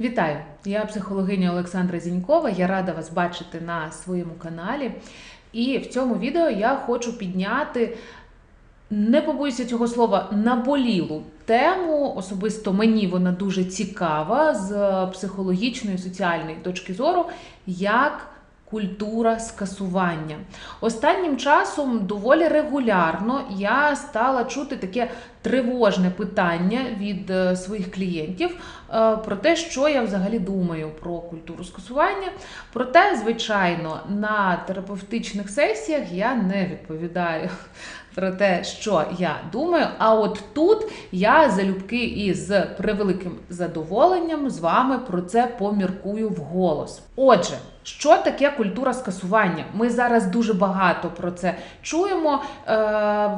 Вітаю! Я психологиня Олександра Зінькова. Я рада вас бачити на своєму каналі. І в цьому відео я хочу підняти, не побоюся цього слова, наболілу тему. Особисто мені вона дуже цікава з психологічної соціальної точки зору, як культура скасування. Останнім часом доволі регулярно я стала чути таке тривожне питання від е, своїх клієнтів е, про те, що я взагалі думаю про культуру скасування. Проте, звичайно, на терапевтичних сесіях я не відповідаю. Про те, що я думаю, а от тут я залюбки і з превеликим задоволенням з вами про це поміркую вголос. Отже, що таке культура скасування? Ми зараз дуже багато про це чуємо. Е,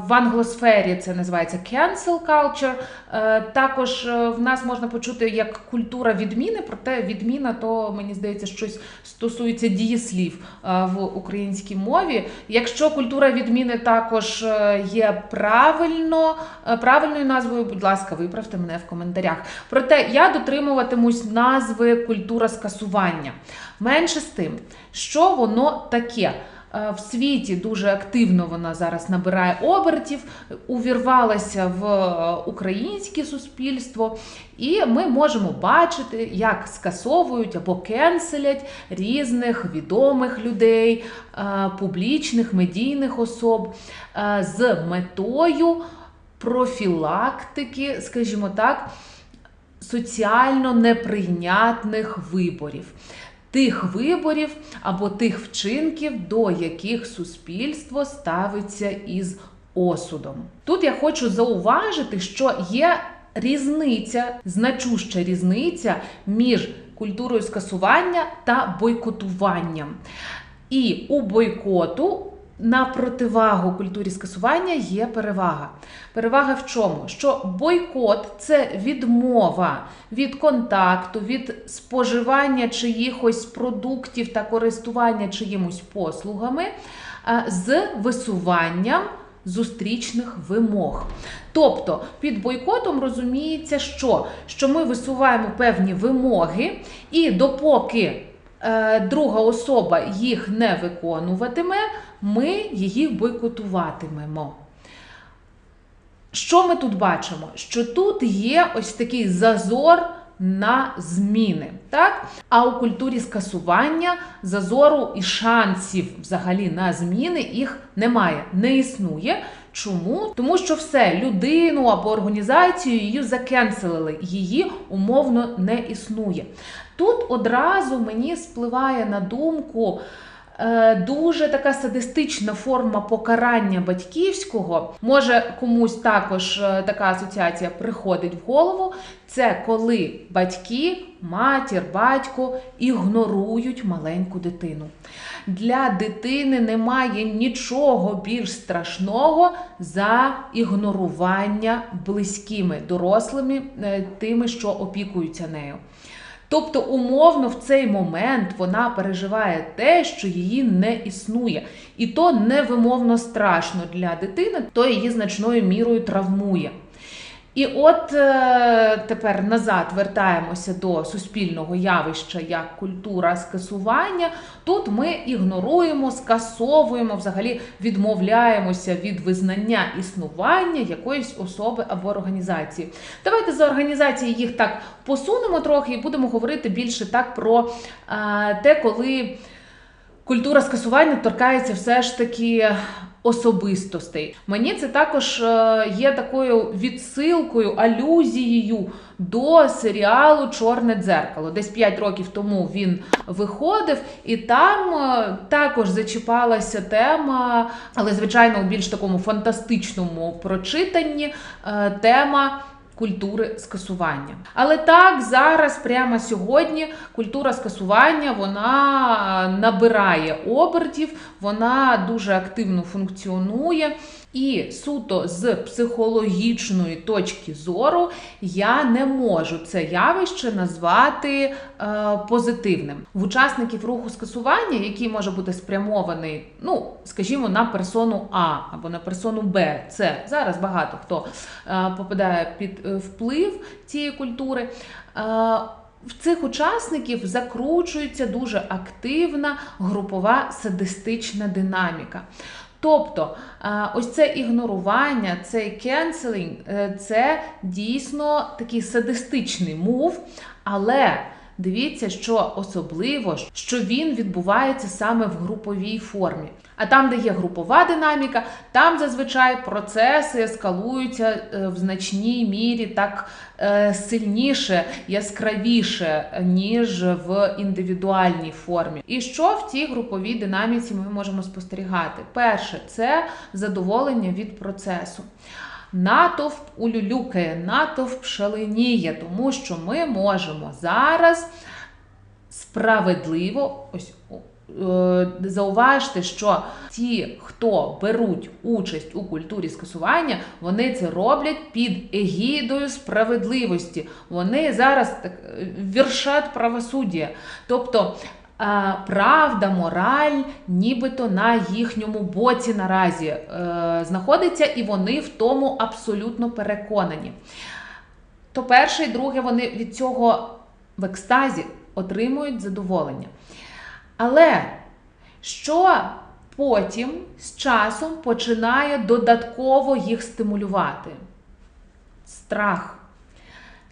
В англосфері це називається cancel culture. Е, Також е, в нас можна почути як культура відміни, проте відміна, то мені здається, щось стосується дієслів в українській мові. Якщо культура відміни також є правильно, правильною назвою, будь ласка, виправте мене в коментарях. Проте я дотримуватимусь назви культура скасування. Менше з тим, що воно таке. Е, В світі дуже активно вона зараз набирає обертів, увірвалася в е, українське суспільство, і ми можемо бачити, як скасовують або кенселять різних відомих людей, е, публічних медійних особ з метою профілактики, скажімо так, соціально неприйнятних виборів. Тих виборів або тих вчинків, до яких суспільство ставиться із осудом. Тут я хочу зауважити, що є різниця, значуща різниця між культурою скасування та бойкотуванням. І у бойкоту на противагу культурі скасування є перевага. Перевага в чому? Що бойкот це відмова від контакту, від споживання чиїхось продуктів та користування чиїмось послугами з висуванням зустрічних вимог. Тобто під бойкотом розуміється, що, що ми висуваємо певні вимоги, і допоки друга особа їх не виконуватиме, ми її бойкотуватимемо. Що ми тут бачимо? Що тут є ось такий зазор на зміни. Так? А у культурі скасування зазору і шансів взагалі на зміни їх немає, не існує. Чому? Тому що все, людину або організацію її закенселили, її умовно не існує. Тут одразу мені спливає на думку. Е, Дуже така садистична форма покарання батьківського. Може комусь також е, така асоціація приходить в голову. Це коли батьки, матір, батько ігнорують маленьку дитину. Для дитини немає нічого більш страшного за ігнорування близькими дорослими, е, тими, що опікуються нею. Тобто, умовно, в цей момент вона переживає те, що її не існує, і то невимовно страшно для дитини, то її значною мірою травмує. І от е, тепер назад вертаємося до суспільного явища як культура скасування. Тут ми ігноруємо, скасовуємо, взагалі відмовляємося від визнання існування якоїсь особи або організації. Давайте за організації їх так посунемо трохи і будемо говорити більше так про е, те, коли. Культура скасування торкається все ж таки особистостей. Мені це також е, є такою відсилкою, алюзією до серіалу Чорне дзеркало. Десь 5 років тому він виходив, і там е, також зачіпалася тема, але звичайно у більш такому фантастичному прочитанні е, тема. Культури скасування. Але так, зараз, прямо сьогодні, культура скасування вона набирає обертів, вона дуже активно функціонує. І суто з психологічної точки зору я не можу це явище назвати е, позитивним. В учасників руху скасування, який може бути спрямований, ну скажімо, на персону А або на персону Б, С. Зараз багато хто е, попадає під е, вплив цієї культури. Е, в цих учасників закручується дуже активна групова садистична динаміка. Тобто е, ось це ігнорування, цей кенселінг, це дійсно такий садистичний мув, але дивіться, що особливо, що він відбувається саме в груповій формі. А там, де є групова динаміка, там зазвичай процеси ескалуються е, в значній мірі так е, сильніше, яскравіше, ніж в індивідуальній формі. І що в цій груповій динаміці ми можемо спостерігати? Перше, це задоволення від процесу. Натовп улюлюкає, натовп шаленіє, тому що ми можемо зараз справедливо ось е, зауважте, що ті, хто беруть участь у культурі скасування, вони це роблять під егідою справедливості. Вони зараз так е, віршать правосуддя. Тобто правда, мораль, нібито на їхньому боці наразі е, знаходиться, і вони в тому абсолютно переконані. То перше і друге, вони від цього в екстазі отримують задоволення. Але що потім з часом починає додатково їх стимулювати? Страх.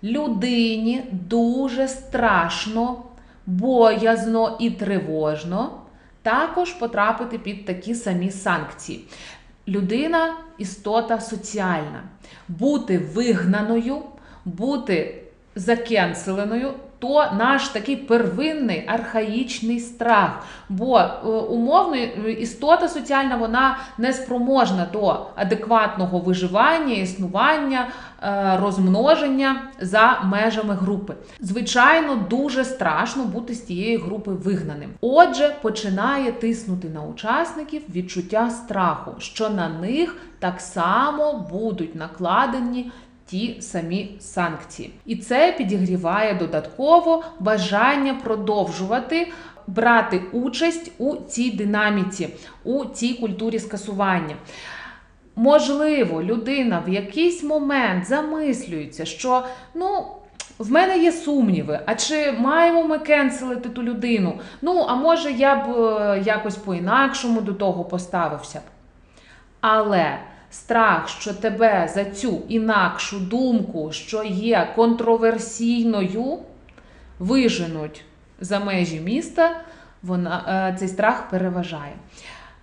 Людині дуже страшно, боязно і тривожно також потрапити під такі самі санкції. Людина істота соціальна. Бути вигнаною, бути закенселеною то наш такий первинний архаїчний страх. Бо е, умовно е, істота соціальна вона не спроможна до адекватного виживання, існування, е, розмноження за межами групи. Звичайно, дуже страшно бути з тієї групи вигнаним. Отже, починає тиснути на учасників відчуття страху, що на них так само будуть накладені ті самі санкції. І це підігріває додатково бажання продовжувати. Брати участь у цій динаміці, у цій культурі скасування. Можливо, людина в якийсь момент замислюється, що ну, в мене є сумніви, а чи маємо ми кенселити ту людину? Ну, а може, я б е, якось по-інакшому до того поставився. Але страх, що тебе за цю інакшу думку, що є контроверсійною, виженуть за межі міста, вона, е, цей страх переважає.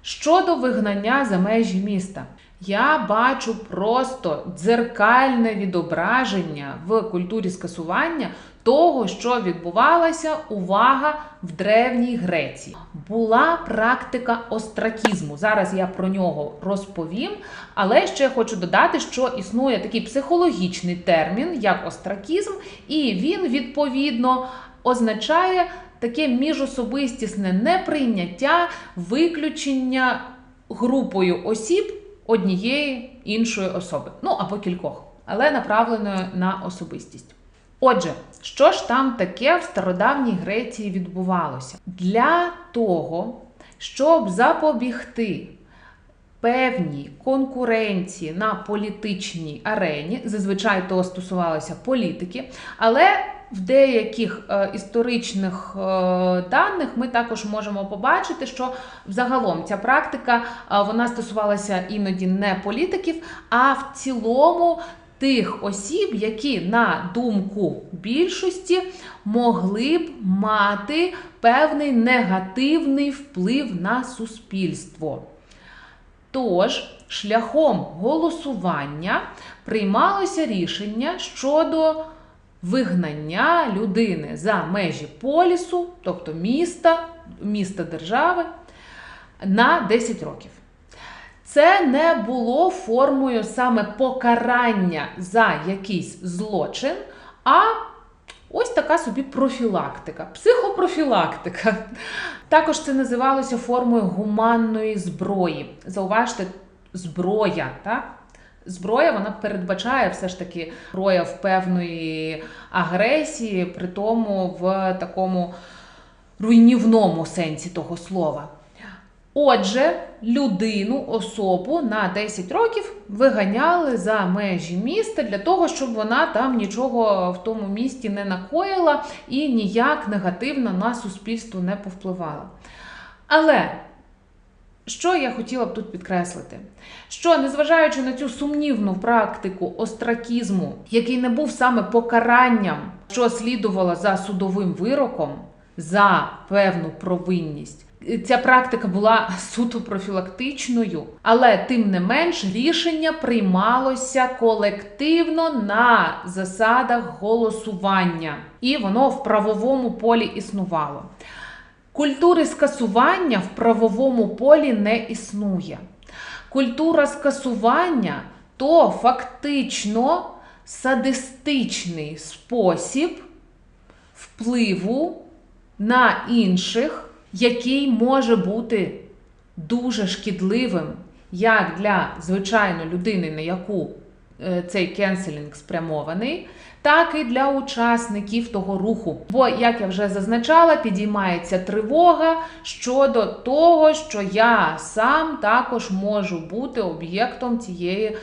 Щодо вигнання за межі міста, я бачу просто дзеркальне відображення в культурі скасування того, що відбувалося, увага в Древній Греції. Була практика остракізму. Зараз я про нього розповім. Але ще хочу додати, що існує такий психологічний термін, як остракізм, і він відповідно означає таке міжособистісне неприйняття, виключення групою осіб однієї іншої особи, ну або кількох, але направленої на особистість. Отже, що ж там таке в стародавній Греції відбувалося? Для того, щоб запобігти певній конкуренції на політичній арені, зазвичай то стосувалося політики, але в деяких е, історичних е, даних ми також можемо побачити, що взагалом ця практика е, вона стосувалася іноді не політиків, а в цілому тих осіб, які, на думку більшості, могли б мати певний негативний вплив на суспільство. Тож, шляхом голосування приймалося рішення щодо вигнання людини за межі полісу, тобто міста, міста держави, на 10 років. Це не було формою саме покарання за якийсь злочин, а ось така собі профілактика, психопрофілактика. Також це називалося формою гуманної зброї. Зауважте, зброя, так? Зброя вона передбачає все ж таки прояв певної агресії, при тому в такому руйнівному сенсі того слова. Отже, людину, особу на 10 років виганяли за межі міста для того, щоб вона там нічого в тому місті не накоїла і ніяк негативно на суспільство не повпливала. Але що я хотіла б тут підкреслити? Що, незважаючи на цю сумнівну практику остракізму, який не був саме покаранням, що слідувало за судовим вироком за певну провинність, ця практика була суто профілактичною, але тим не менш рішення приймалося колективно на засадах голосування, і воно в правовому полі існувало. Культури скасування в правовому полі не існує. Культура скасування то фактично садистичний спосіб впливу на інших, який може бути дуже шкідливим як для звичайної людини, на яку е, цей кенселінг спрямований, так і для учасників того руху. Бо, як я вже зазначала, підіймається тривога щодо того, що я сам також можу бути об'єктом цієї.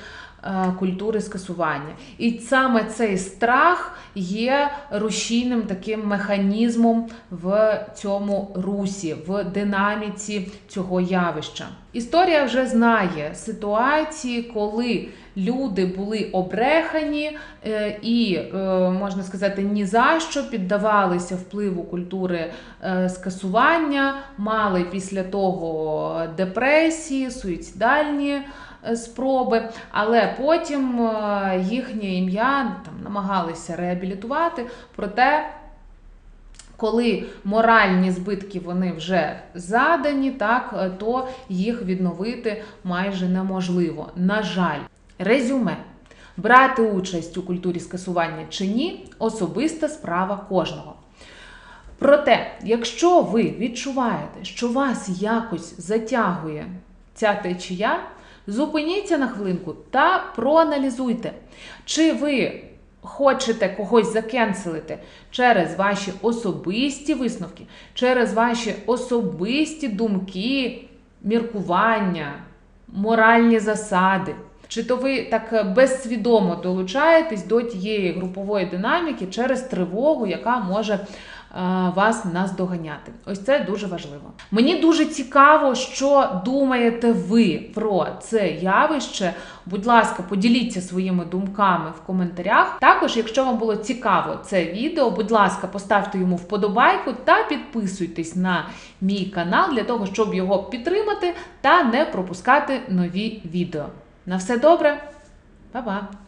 Е, Культури скасування, і саме цей страх є рушійним таким механізмом в цьому русі, в динаміці цього явища. Історія вже знає ситуації, коли люди були обрехані е, і, е, можна сказати, ні за що піддавалися впливу культури скасування, мали після того депресії, суїцидальні спроби, але потім е, їхнє ім'я там намагалися реабілітувати. Проте коли моральні збитки вони вже задані, так е, то їх відновити майже неможливо. На жаль, резюме. Брати участь у культурі скасування чи ні особиста справа кожного. Проте, якщо ви відчуваєте, що вас якось затягує ця течія, зупиніться на хвилинку та проаналізуйте, чи ви хочете когось закенселити через ваші особисті висновки, через ваші особисті думки, міркування, моральні засади. Чи то ви так безсвідомо долучаєтесь до тієї групової динаміки через тривогу, яка може вас наздоганяти? Ось це дуже важливо. Мені дуже цікаво, що думаєте ви про це явище. Будь ласка, поділіться своїми думками в коментарях. Також, якщо вам було цікаво це відео, будь ласка, поставте йому вподобайку та підписуйтесь на мій канал для того, щоб його підтримати та не пропускати нові відео. На все добре, Па-па!